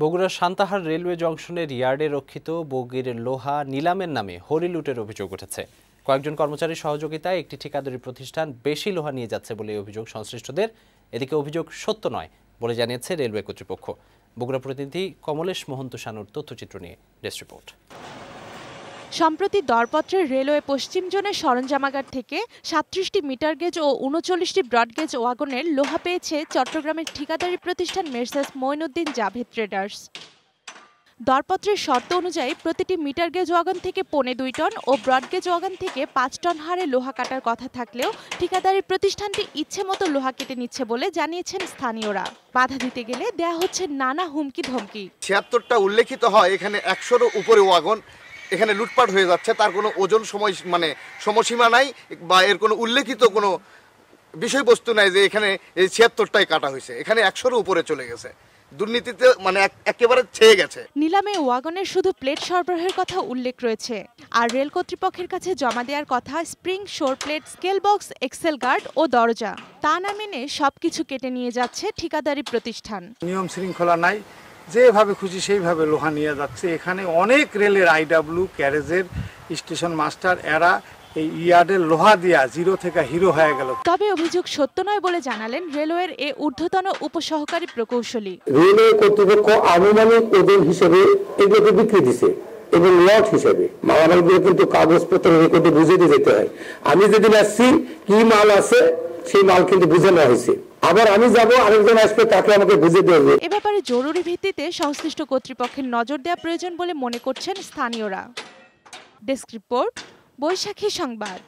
বগুড়ার সান্তাহার রেলওয়ে জংশনের ইয়ার্ডে রক্ষিত বগির লোহা নিলামের নামে হরিলুটের অভিযোগ উঠেছে। কয়েকজন কর্মচারীর সহযোগিতায় একটি ঠিকাদারি প্রতিষ্ঠান বেশি লোহা নিয়ে যাচ্ছে বলে অভিযোগ সংশ্লিষ্টদের। এদিকে অভিযোগ সত্য নয় বলে জানিয়েছে রেলওয়ে কর্তৃপক্ষ। বগুড়া প্রতিনিধি কমলেশ মহন্ত সানুর তথ্যচিত্র নিয়ে ডেস্ক রিপোর্ট। সম্প্রতি দরপত্রের রেলওয়ে পশ্চিম জোনের সরঞ্জামাগার থেকে সাতত্রিশটি মিটার গেজ ও উনচল্লিশটি ব্রডগেজ ওয়াগনের লোহা পেয়েছে চট্টগ্রামের ঠিকাদারি প্রতিষ্ঠান মের্সেস মঈনুদ্দিন জাভেদ ট্রেডার্স। দরপত্রের শর্ত অনুযায়ী প্রতিটি মিটার গেজ ওয়াগন থেকে পৌনে দুই টন ও ব্রডগেজ ওয়াগন থেকে পাঁচ টন হারে লোহা কাটার কথা থাকলেও ঠিকাদারি প্রতিষ্ঠানটি ইচ্ছে মতো লোহা কেটে নিচ্ছে বলে জানিয়েছেন স্থানীয়রা। বাধা দিতে গেলে দেয়া হচ্ছে নানা হুমকি ধমকি ছিয়াত্তরটা উল্লেখিত হয় এখানে একশোরও উপরে ওয়াগন এখানে লুটপাট হয়ে যাচ্ছে তার কোনো ওজন সময় মানে সময়সীমা নাই বা এর কোনো উল্লেখিত কোনো বিষয়বস্তু নাই যে এখানে এই ছিয়াত্তরটাই কাটা হয়েছে। এখানে একশোরও উপরে চলে গেছে। দুর্নীতিতে মানে একেবারে ছেয়ে গেছে। নিলামে ওয়াগনের শুধু প্লেট সরবরাহের কথা উল্লেখ রয়েছে। আর রেল কর্তৃপক্ষের কাছে জমা দেওয়ার কথা spring shore plate scale box axle guard ও দরজা। তা না মেনে সবকিছু কেটে নিয়ে যাচ্ছে ঠিকাদারি প্রতিষ্ঠান। নিয়ম শৃঙ্খলা নাই। যেভাবে খুশি সেইভাবে লোহা নিয়ে যাচ্ছে। এখানে অনেক রেলের আইডাব্লিউ ক্যারেজের স্টেশন মাস্টার এরা এই ইয়ার্ডের লোহা দিয়া জিরো থেকে হিরো হয়ে গেল। তবে অভিযোগ সত্য নয় বলে জানালেন রেলওয়ের এ ঊর্ধ্বতন উপসহকারী প্রকৌশলী। রেলওয়ে কর্তৃপক্ষ আনুমানিক ওজন হিসেবে এগুলোকে বিক্রি দিছে এবং লট হিসেবে। মালামালগুলো কিন্তু কাগজপত্র রেকর্ডে বুঝে দিয়ে যেতে হয়। আমি যেদিন আসছি কি মাল আছে সেই মাল কিন্তু বুঝে নেওয়া হয়েছে। আবার আমি যাব, আরেকজন আসবে, তাকে আমাকে বুঝে দেবে। এ ব্যাপারে জরুরি ভিত্তিতে সংশ্লিষ্ট কর্তৃপক্ষের নজর দেওয়া প্রয়োজন বলে মনে করছেন স্থানীয়রা। ডেস্ক রিপোর্ট, বৈশাখী সংবাদ।